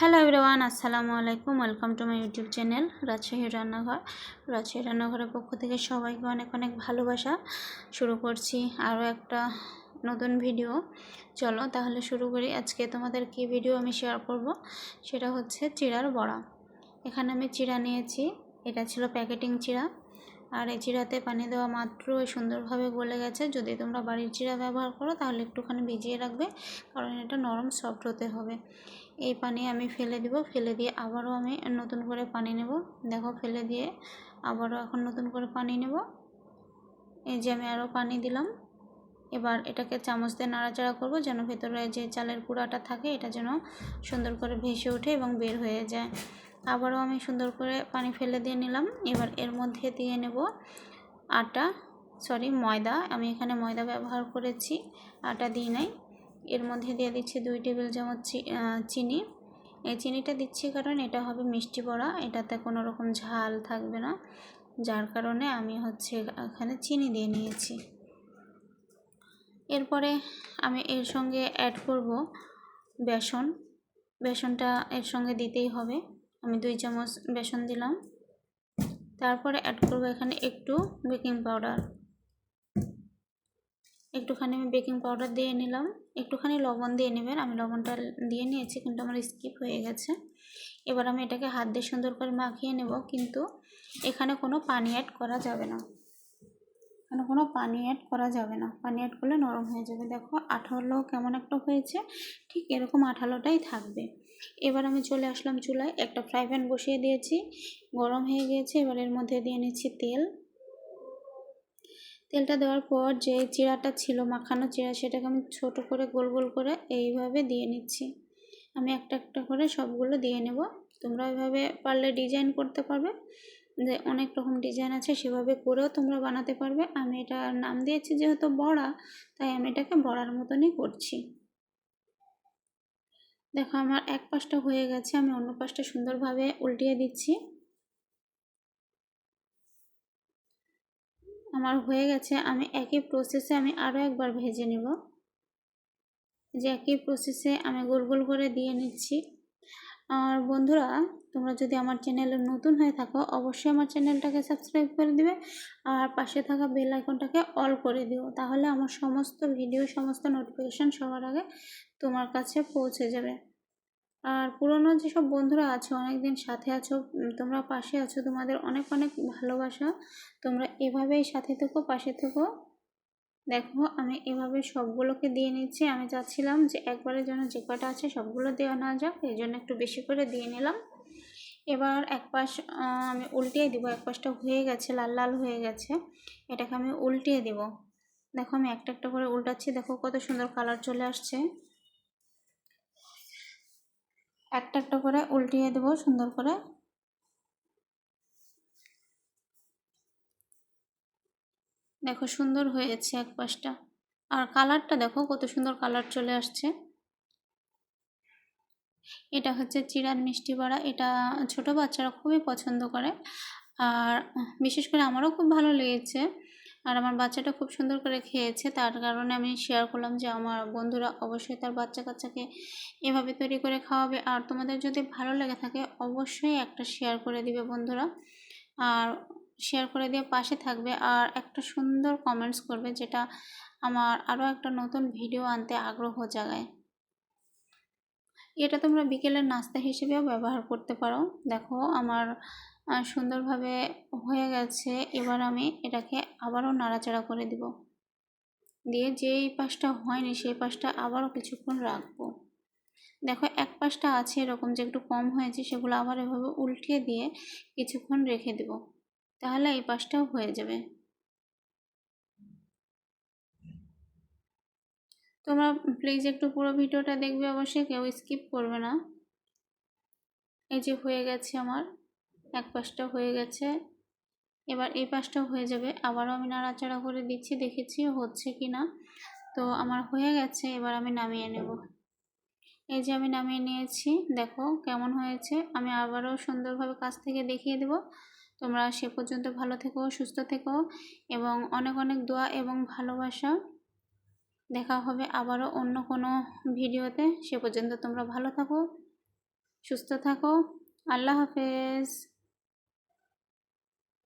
Hello everyone আসসালামু আলাইকুম welcome to my YouTube channel Rajshahi রান্নাঘর রাজশাহী রান্নাঘরের পক্ষ থেকে সবাইকে অনেক অনেক ভালোবাসা। শুরু করছি আরও একটা নতুন ভিডিও চলো তাহলে শুরু করি। আজকে তোমাদের কি ভিডিও আমি শেয়ার করব? সেটা হচ্ছে চিড়ার বড়া। এখানে আমি চিড়া নিয়েছি। এটা ছিল প্যাকেটিং চিড়া। আর এই চিড়াতে পানি দেওয়া মাত্র সুন্দরভাবে গলে গেছে। যদি তোমরা বাড়ির চিড়া ব্যবহার করো, তাহলে একটুখানি ভিজিয়ে রাখবে, কারণ এটা নরম সফট হতে হবে। এই পানি আমি ফেলে দিব, ফেলে দিয়ে আবারও আমি নতুন করে পানি নেব। দেখো, ফেলে দিয়ে আবারও এখন নতুন করে পানি নেব। এই যে আমি আরও পানি দিলাম। এবার এটাকে চামচ দিয়ে নাড়াচাড়া করব, যেন ভেতরে যে চালের কুড়াটা থাকে, এটা যেন সুন্দর করে ভেসে ওঠে এবং বের হয়ে যায়। আবারও আমি সুন্দর করে পানি ফেলে দিয়ে নিলাম। এবার এর মধ্যে দিয়ে নেব আটা সরি ময়দা। আমি এখানে ময়দা ব্যবহার করেছি, আটা দিই নাই। এর মধ্যে দিয়ে দিচ্ছি দুই টেবিল চামচ চিনি। এই চিনিটা দিচ্ছি কারণ এটা হবে মিষ্টি বড়া, এটাতে কোনো রকম ঝাল থাকবে না। যার কারণে আমি হচ্ছে এখানে চিনি দিয়ে নিয়েছি। এরপরে আমি এর সঙ্গে অ্যাড করব বেসন। বেসনটা এর সঙ্গে দিতেই হবে। আমি দুই চামচ বেসন দিলাম। তারপরে অ্যাড করব এখানে একটু বেকিং পাউডার একটুখানি আমি বেকিং পাউডার দিয়ে নিলাম। একটুখানি লবণ দিয়ে নেবেন। আমি লবণটা দিয়ে নিয়েছি, কিন্তু আমার স্কিপ হয়ে গেছে। এবার আমি এটাকে হাত দিয়ে সুন্দর করে মাখিয়ে নেব, কিন্তু এখানে কোনো পানি অ্যাড করা যাবে না। এখানে কোনো পানি অ্যাড করা যাবে না। পানি অ্যাড করলে নরম হয়ে যাবে। দেখো আঠালো কেমন একটা হয়েছে, ঠিক এরকম আঠালোটাই থাকবে। এবার আমি চলে আসলাম চুলায়। একটা ফ্রাই প্যান বসিয়ে দিয়েছি। গরম হয়ে গিয়েছে, এবার এর মধ্যে দিয়ে নিচ্ছি তেল। তেলটা দেওয়ার পর যে চিড়াটা ছিল, মাখানো চিড়া, সেটাকে আমি ছোট করে গোল গোল করে এইভাবে দিয়ে নিচ্ছি। আমি একটা একটা করে সবগুলো দিয়ে নেব। তোমরা এভাবে পারলে ডিজাইন করতে পারবে। যে অনেক রকম ডিজাইন আছে, সেভাবে করেও তোমরা বানাতে পারবে। আমি এটা নাম দিয়েছি যেহেতু বড়া, তাই আমি এটাকে বড়ার মতনই করছি। দেখো আমার এক পাশটা হয়ে গেছে, আমি অন্য পাশটা সুন্দরভাবে উল্টিয়ে দিচ্ছি। আমার হয়ে গেছে, আমি একই প্রসেসে আমি আরও একবার ভেজে নেব। যে একই প্রসেসে আমি গোল গোল করে দিয়ে নিচ্ছি। আর বন্ধুরা, তোমরা যদি আমার চ্যানেলে নতুন হয়ে থাকো, অবশ্যই আমার চ্যানেলটাকে সাবস্ক্রাইব করে দিবে আর পাশে থাকা বেল আইকনটাকে অল করে দিও। তাহলে আমার সমস্ত ভিডিও সমস্ত নোটিফিকেশান সবার আগে তোমার কাছে পৌঁছে যাবে। আর পুরনো যেসব বন্ধুরা আছো, অনেকদিন সাথে আছো তোমরা পাশে আছো, তোমাদের অনেক অনেক ভালোবাসা। তোমরা এভাবেই সাথে থেকো, পাশে থেকো। দেখো, আমি এভাবে সবগুলোকে দিয়ে নিচ্ছি। আমি চাচ্ছিলাম যে একবারের জন্য যে কটা আছে সবগুলো দেওয়া না যাক এই জন্য একটু বেশি করে দিয়ে নিলাম। এবার এক পাশ আমি উল্টিয়ে দিব, এক পাশটা হয়ে গেছে, লাল লাল হয়ে গেছে। এটাকে আমি উল্টিয়ে দিব। দেখো, আমি একটা একটা করে উল্টাচ্ছি। দেখো, কত সুন্দর কালার চলে আসছে। একটা একটা করে উল্টিয়ে দেব, সুন্দর করে। দেখো সুন্দর হয়েছে এক পাশটা আর কালারটা দেখো, কত সুন্দর কালার চলে আসছে। এটা হচ্ছে চিড়ার মিষ্টি বড়া। এটা ছোট বাচ্চারা খুবই পছন্দ করে। আর বিশেষ করে আমারও খুব ভালো লেগেছে। আর আমার বাচ্চাটা খুব সুন্দর করে খেয়েছে। তার কারণে আমি শেয়ার করলাম যে আমার বন্ধুরা অবশ্যই তার বাচ্চা কাচ্চাকে এভাবে তৈরি করে খাওয়াবে। আর তোমাদের যদি ভালো লেগে থাকে, অবশ্যই একটা শেয়ার করে দিবে বন্ধুরা। আর শেয়ার করে দিয়ে পাশে থাকবে। আর একটা সুন্দর কমেন্টস করবে, যেটা আমার আরও একটা নতুন ভিডিও আনতে আগ্রহ জাগায়। এটা তোমরা বিকেলের নাস্তা হিসেবেও ব্যবহার করতে পারো। দেখো, আমার সুন্দরভাবে হয়ে গেছে, এবার আমি এটাকে আবারও নাড়াচাড়া করে দিব। দিয়ে যেই পাশটা হয়নি, সেই পাশটা আবারও কিছুক্ষণ রাখব। দেখো, এক পাশটা আছে এরকম যে একটু কম হয়েছে, সেগুলো আবার এভাবে উল্টিয়ে দিয়ে কিছুক্ষণ রেখে দেব। তাহলে এই পাশটাও হয়ে যাবে। তোমরা প্লিজ একটু পুরো ভিডিওটা দেখবে অবশ্যই, কেউ স্কিপ করবে না। এই যে হয়ে গেছে আমার। এক পাশটা হয়ে গেছে। এবার এই পাশটাও হয়ে যাবে। আবারও আমি নাড়াচাড়া করে দিচ্ছি, দেখেছি হচ্ছে কি না তো আমার হয়ে গেছে, এবার আমি নামিয়ে নেব। এই যে আমি নামিয়ে নিয়েছি, দেখো কেমন হয়েছে। আমি আবারও সুন্দরভাবে কাছ থেকে দেখিয়ে দেব। তোমরা সে পর্যন্ত ভালো থেকো, সুস্থ থেকো এবং অনেক অনেক দোয়া এবং ভালোবাসা। দেখা হবে আবারও অন্য কোনো ভিডিওতে। সে পর্যন্ত তোমরা ভালো থাকো, সুস্থ থাকো। আল্লাহ হাফেজ।